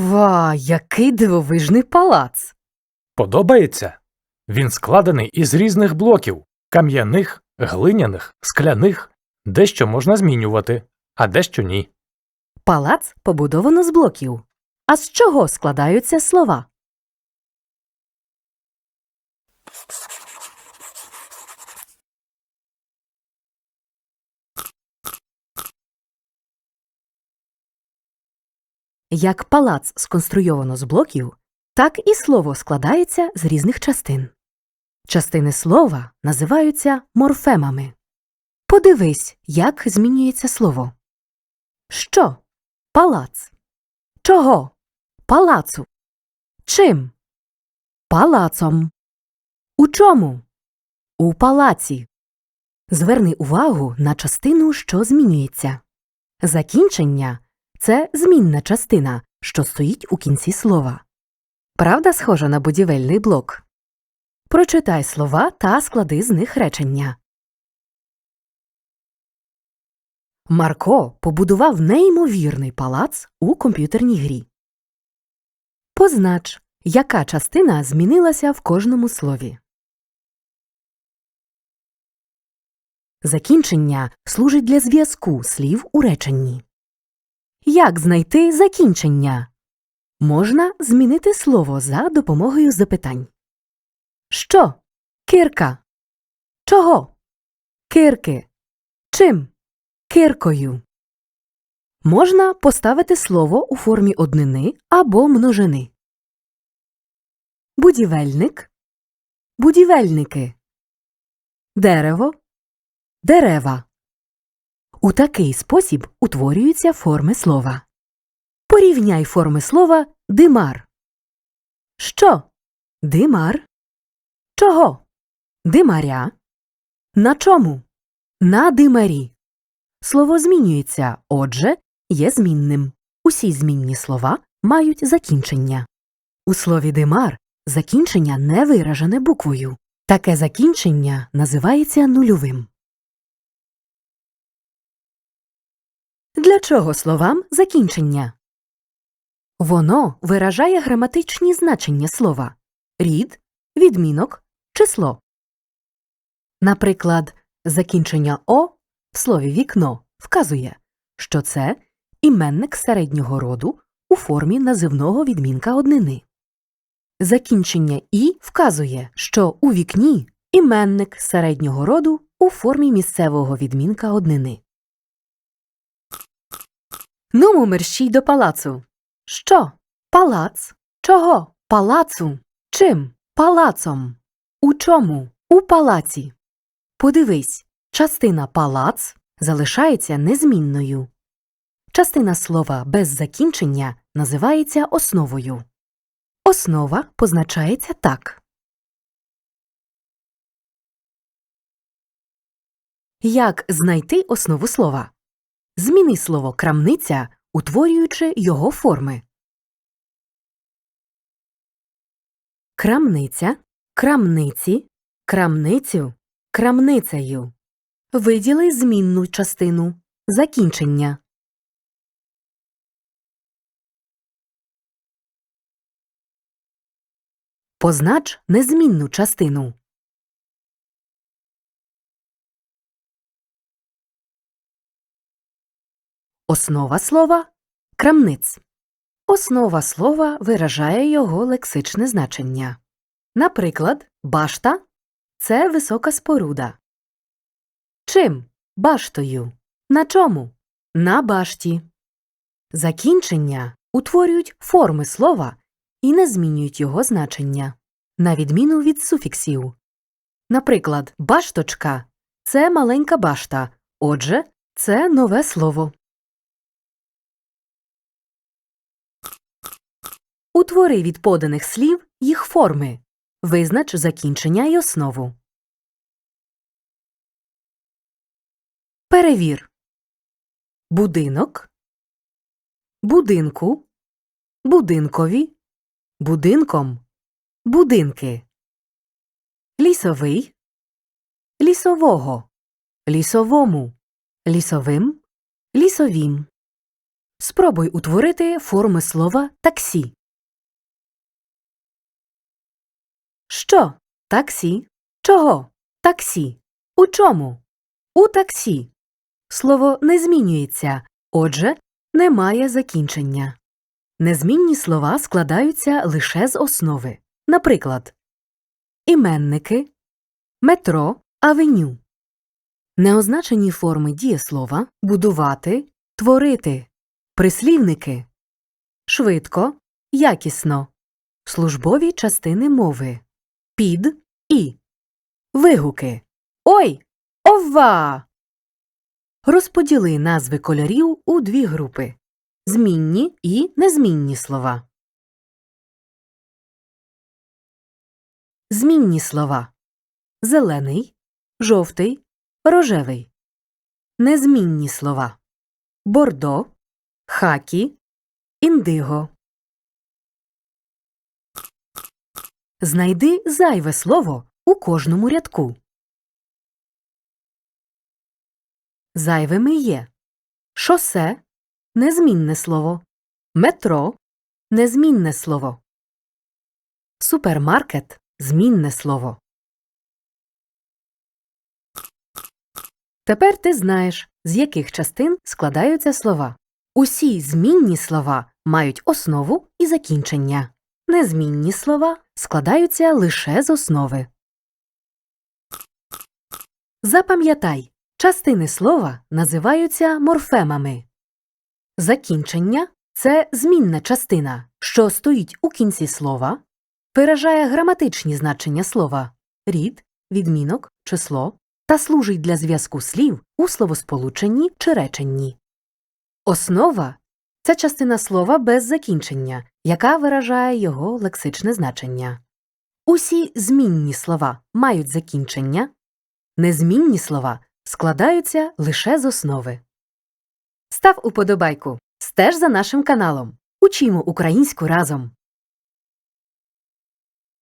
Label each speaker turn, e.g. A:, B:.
A: Ва, який дивовижний палац!
B: Подобається? Він складений із різних блоків кам'яних, глиняних, скляних, дещо можна змінювати, а дещо ні.
A: Палац побудовано з блоків. А з чого складаються слова? Як палац сконструйовано з блоків, так і слово складається з різних частин. Частини слова називаються морфемами. Подивись, як змінюється слово. Що? Палац. Чого? Палацу. Чим? Палацом. У чому? У палаці. Зверни увагу на частину, що змінюється. Закінчення це змінна частина, що стоїть у кінці слова. Правда схожа на будівельний блок? Прочитай слова та склади з них речення. Марко побудував неймовірний палац у комп'ютерній грі. Познач, яка частина змінилася в кожному слові. Закінчення служить для зв'язку слів у реченні. Як знайти закінчення? Можна змінити слово за допомогою запитань. Що? Кирка. Чого? Кирки. Чим? Киркою. Можна поставити слово у формі однини або множини. Будівельник. Будівельники. Дерево. Дерева. У такий спосіб утворюються форми слова. Порівняй форми слова димар. Що? Димар. Чого? Димаря. На чому? На димарі. Слово змінюється, отже, є змінним. Усі змінні слова мають закінчення. У слові димар закінчення не виражене буквою. Таке закінчення називається нульовим. Для чого словам закінчення? Воно виражає граматичні значення слова рід, відмінок, число. Наприклад, закінчення о в слові вікно вказує, що це іменник середнього роду у формі називного відмінка однини. Закінчення і вказує, що у вікні іменник середнього роду у формі місцевого відмінка однини. Нумо мерщій до палацу. Що? Палац? Чого? Палацу? Чим? Палацом. У чому? У палаці. Подивись, частина палац залишається незмінною. Частина слова без закінчення називається основою. Основа позначається так. Як знайти основу слова? Зміни слово крамниця, утворюючи його форми. Крамниця, крамниці, крамницю, крамницею. Виділи змінну частину. Закінчення. Познач незмінну частину. Основа слова крамниць. Основа слова виражає його лексичне значення. Наприклад, башта це висока споруда. Чим? Баштою. На чому? На башті. Закінчення утворюють форми слова і не змінюють його значення, на відміну від суфіксів. Наприклад, башточка це маленька башта, отже, це нове слово. Утвори від поданих слів їх форми. Визнач закінчення й основу. Перевір. Будинок. Будинку. Будинкові. Будинком. Будинки. Лісовий. Лісового. Лісовому. Лісовим. Лісовім. Спробуй утворити форми слова таксі. Що? Таксі. Чого? Таксі. У чому? У таксі. Слово не змінюється, отже, немає закінчення. Незмінні слова складаються лише з основи. Наприклад, іменники, метро, авеню. Неозначені форми дієслова будувати, творити, прислівники, швидко, якісно, службові частини мови, під і, вигуки. Ой! Ова! Розподіли назви кольорів у дві групи змінні і незмінні слова. Змінні слова зелений, жовтий, рожевий. Незмінні слова бордо, хакі, індиго. Знайди зайве слово у кожному рядку. Зайвими є шосе незмінне слово, метро незмінне слово, супермаркет змінне слово. Тепер ти знаєш, з яких частин складаються слова. Усі змінні слова мають основу і закінчення. Незмінні слова складаються лише з основи. Запам'ятай, частини слова називаються морфемами. Закінчення це змінна частина, що стоїть у кінці слова, виражає граматичні значення слова рід, відмінок, число та служить для зв'язку слів у словосполученні чи реченні. Основа це частина слова без закінчення, яка виражає його лексичне значення. Усі змінні слова мають закінчення, незмінні слова складаються лише з основи. Став уподобайку, стеж за нашим каналом. Учімо українську разом.